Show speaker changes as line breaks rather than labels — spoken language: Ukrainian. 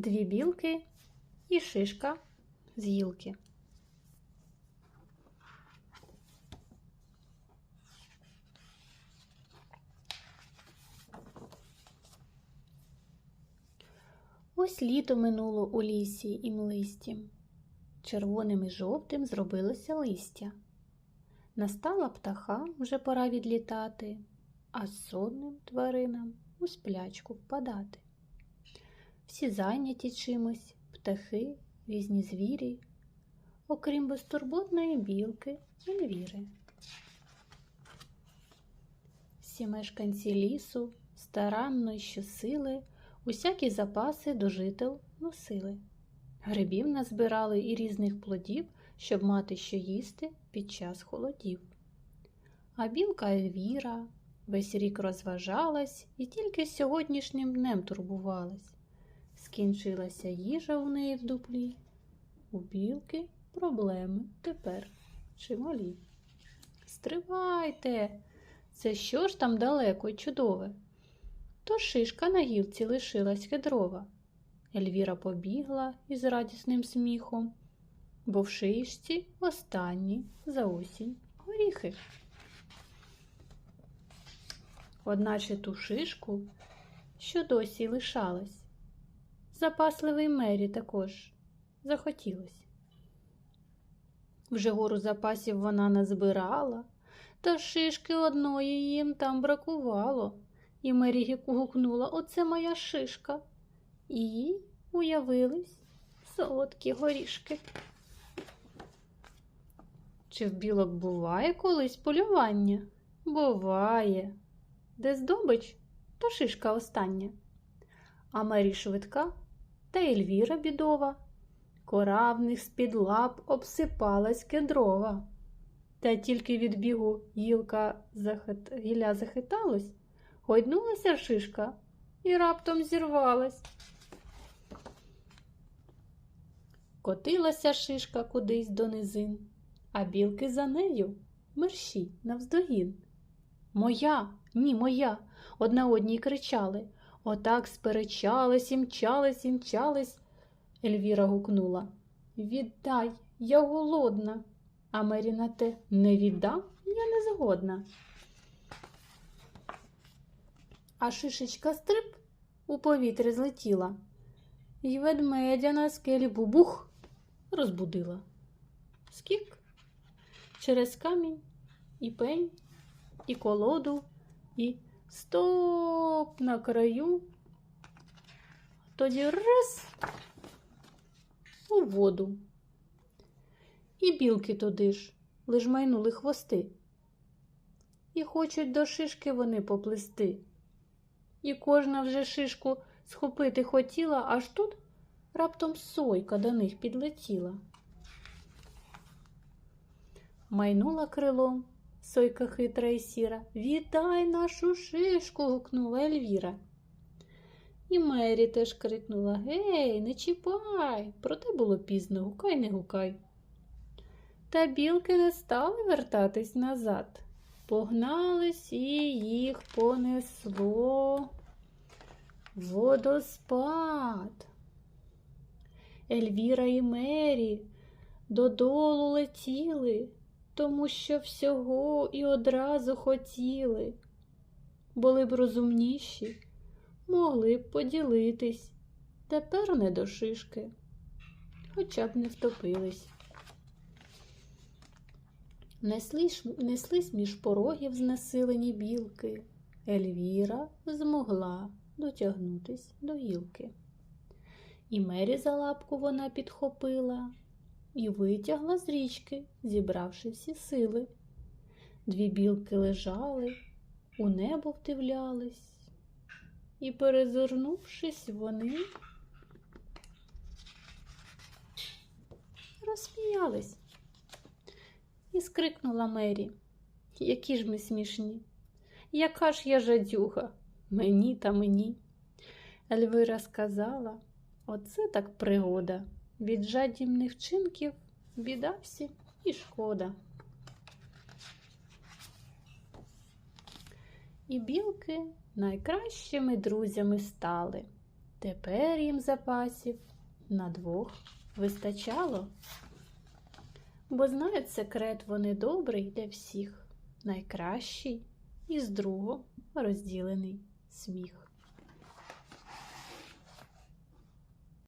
дві білки і шишка з гілки. Ось літо минуло у лісі і млисті. Червоним і жовтим зробилося листя. Настала птахам вже пора відлітати, а сонним тваринам у сплячку впадати. Всі зайняті чимось, птахи, різні звірі, окрім безтурботної білки Ельвіри. Всі мешканці лісу старанно й щосили усякі запаси до жител носили. Грибів назбирали і різних плодів, щоб мати що їсти під час холодів. А білка Ельвіра весь рік розважалась і тільки сьогоднішнім днем турбувалась. Скінчилася їжа у неї в дуплі. У білки проблеми тепер чималі. Стривайте, це що ж там далеко й чудове? То шишка на гілці лишилась кедрова. Ельвіра побігла із радісним сміхом, бо в шишці останні за осінь горіхи. Одначе ту шишку, що досі лишалась, запасливий мері також захотілось. Вже гору запасів вона назбирала, та шишки одної їм там бракувало, і Мері гукнула Оце моя шишка. І їй уявились солодкі горішки. Чи в білок буває колись полювання? Буває. Де здобич, то шишка остання. А Мері швидка та Ельвіра бідова. Кора в них з-під лап обсипалась кедрова. Та тільки від бігу гілка захит... гілля захиталась, гойднулася шишка і раптом зірвалась. Котилася шишка кудись до низин, а білки за нею мерщі навздогін. Моя, ні, моя, одна одній кричали. Отак сперечались і мчались і мчались. Ельвіра гукнула. Віддай, я голодна. А Мері на те не віддам, я не згодна. А шишечка стрип у повітря злетіла. І ведмедя на скелі бубух розбудила. Скік через камінь і пень, і колоду, і стоп на краю. Тоді раз у воду. І білки туди ж лиш майнули хвости. І хочуть до шишки вони поплисти. І кожна вже шишку схопити хотіла, аж тут раптом сойка до них підлетіла. Майнула крилом сойка хитра і сіра. Вітай нашу шишку. гукнула Ельвіра. І Мері теж крикнула Гей, не чіпай. Проте було пізно, гукай, не гукай. Та білки не стали вертатись назад. Погнались і їх понесло водоспад. Ельвіра і Мері додолу летіли, тому що всього і одразу хотіли. Були б розумніші, могли б поділитись, тепер не до шишки, хоча б не втопились. Неслись, неслись між порогів знесилені білки. Ельвіра змогла дотягнутись до гілки. І Мері за лапку вона підхопила і витягла з річки, зібравши всі сили. Дві білки лежали, у небо вдивлялись, і, перезирнувшись, вони розсміялись. І скрикнула Мері. Які ж ми смішні. Яка ж я жадюга, мені та мені. Ельвира сказала, оце так пригода. Від жадібних вчинків біда всі і шкода. І білки найкращими друзями стали. Тепер їм запасів на двох вистачало. Бо знають секрет вони добрий для всіх, найкращий і з другом розділений сміх.